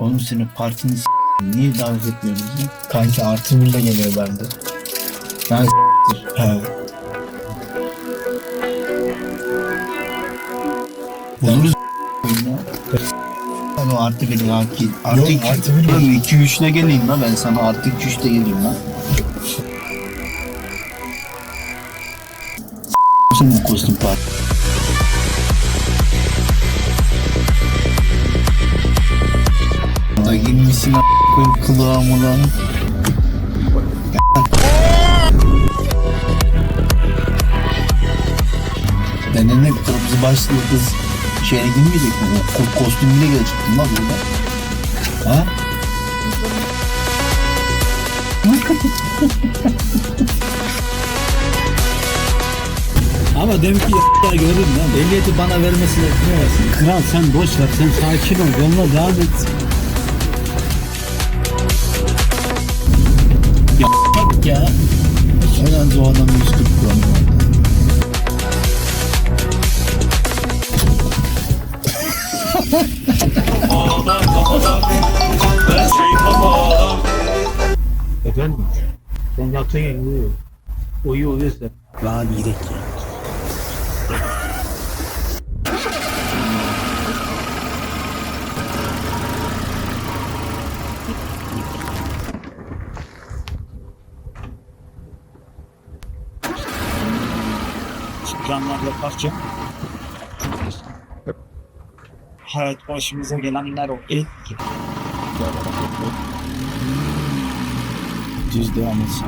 Oğlum senin partini s- niye davet etmiyoruz ya? Kanki artı birle geliyorlardı. Ben He. buluruz ya. Ama artı bir ya ki artı Yok, iki, artı bir Oğlum iki üçle geleyim la ben sana artı iki üçle geleyim la. Sen bu kostüm parti. Da girmişsin a** koyayım kılığa mıla. Ben de ne kırmızı başlı kız şeye girmeyecek mi? Ko- kostümüyle gelecektim lan burada. Ha? Ama demek ki ya gördün lan. Ehliyeti bana vermesine etmiyorsun. Kral sen boş ver sen sakin ol yoluna devam et. Bak ya. En az o adamı 140 kuran Efendim? Sen yaptığın gibi uyuyor. Uyuyor uyuyorsa. Lan gidelim ya. Canlarla parça. Hayat başımıza gelenler o et gibi. Düz devam et sağa.